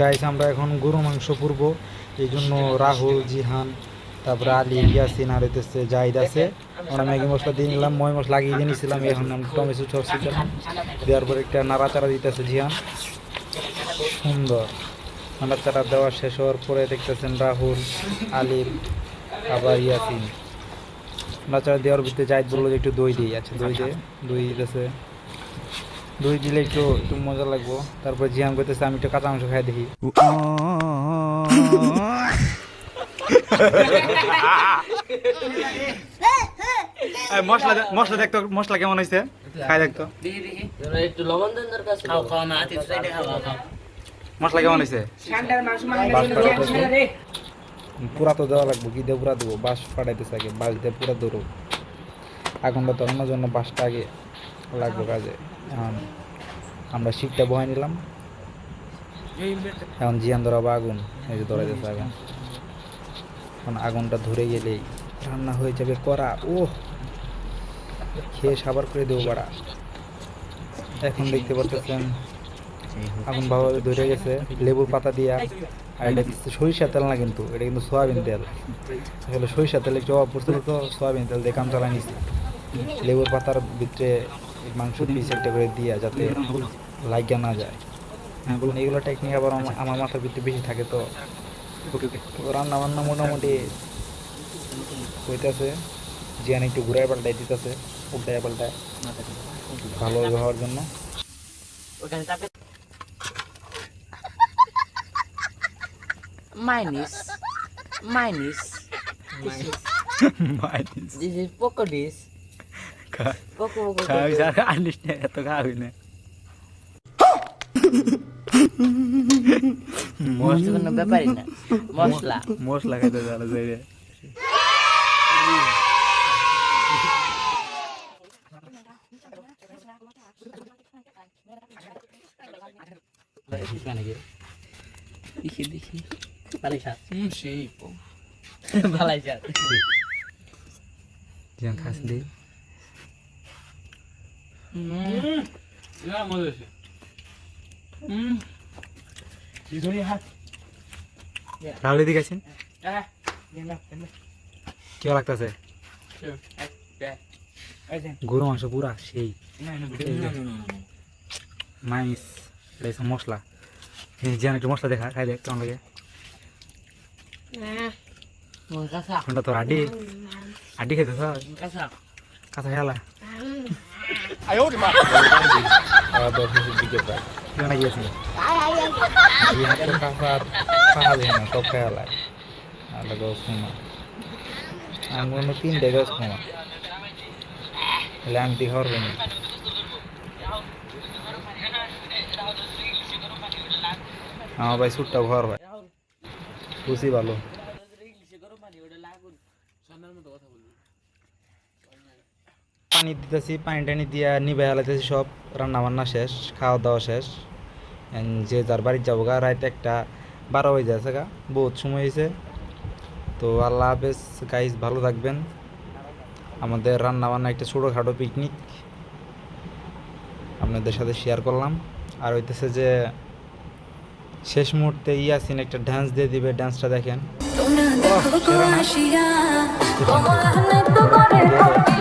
Guys আমরা এখন গরু মাংস পুরব। এই জন্য রাহুল, জিহান, তারপরে আলী, ইয়াসিন, আর হইতেছে জাহিদ আছে। আমরা ম্যাগি মশলা দিয়ে নিলাম মই মশলা লাগিয়ে দিয়ে নিয়েছিলাম এখন টমেটো সস দেওয়ার পর একটা নাড়াচাড়া দিতেছে জিহান। সুন্দর। নাড়াচাড়া দেওয়া শেষ হওয়ার পরে দেখতেছেন রাহুল আলিম আবার ইয়াসিন। নাড়াচাড়া দেওয়ার ভিতরে জাহিদ বলল যে একটু দই দিই। আচ্ছা দই দে। দই দিতেছে। দই দিলে একটু একটু মজা লাগবো। তারপর জিয়াম করতেছে আমি একটু কাঁচা মাংস খাই দেখি। মশলা মশলা দেখতো মশলা কেমন হয়েছে খাই দেখতো। একটু লবণ দেন দরকার খাও খাও না হাতে সাইডে খাও খাও মশলা কেমন হয়েছে মানে বাস পুরা তো দেওয়া লাগবে কি দিয়ে পুরা দেবো বাঁশ ফাটাইতেছে আগে বাঁশ দিয়ে পুরা ধরো আগুনটা ধরানোর জন্য বাঁশটা আগে লাগবে কাজে। এখন আমরা শিকটা বহাই নিলাম। এখন জিয়ান ধরাবো আগুন। এই যে ধরাইতেছে আগুন। এখন আগুনটা ধরে গেলেই রান্না হয়ে যাবে করা। ও খেয়ে সাবার করে দেবো বাড়া। এখন দেখতে পাচ্ছেন আগুন ভালোভাবে ধরে গেছে। লেবুর পাতা দিয়া আর এটা কিন্তু সরিষা তেল না কিন্তু, এটা কিন্তু সয়াবিন তেল। আসলে সরিষা তেল অভাব পড়ছিল তো সয়াবিন তেল দিয়ে কাম চালাই নিছি। লেবুর পাতার ভিতরে মাংস পিস একটা করে দিয়া যাতে লাগিয়া না যায়। হ্যাঁ বলুন। এগুলো টেকনিক আবার আমার- আমার মাথার ভিতরে বেশি থাকে তো। তো রান্না বান্না মোটামুটি হইতেছে। জিয়ান একটু ঘুরায় পাল্টাই দিতেছে উল্টায় পাল্টায়। ভালো হওয়ার জন্য। Minus মাইনিস minus. Minus. This is poco dish poco poco poco. Anis না এত খাওয়াবি না মশলা কোনো ব্যাপারই না মশলা মশলা খাইতে যারা যাই রে দেখি দেখি ভালাই স্বাদ হুম সেই ভালাই স্বাদ জিয়ান খাস দি রাহুল এদিকে আছেন? কি লাগতেছে? গরু মাংস পুরা সেই। মাইস মশলা। এই জিয়ান একটু মশলা দেখা খাই দেখ কেমন লাগে? কাঁচা কোনটা তোর আডি আডি খেতে স্যার কাঁচা কাঁচা খেলা কেমন গিয়েছে জিয়ান তো কাঁচা খাওয়া যায় না সব খেলা আর গছ কুমা আমি কোনো তিনটে গছ কুমা ল্যাংটি খাওয়ার জন্য আমার ভাই সুটটা ঘর হয় বুঝি ভালো পানি দিতেছি পানি টানি দিয়া নিবে হালাইতেছি সব রান্না বান্না শেষ খাওয়া দাওয়া শেষ যে যার বাড়ি যাব গা রাত একটা বারো হয়ে যাচ্ছে গা বহুত সময় হয়েছে তো আল্লাহ হাফেজ গাইজ ভালো থাকবেন। আমাদের রান্না বান্না একটা ছোটোখাটো পিকনিক আপনাদের সাথে শেয়ার করলাম। আর হইতেছে যে শেষ মুহূর্তে ইয়াসিন একটা ডান্স দিয়ে দিবে ডান্সটা দেখেন।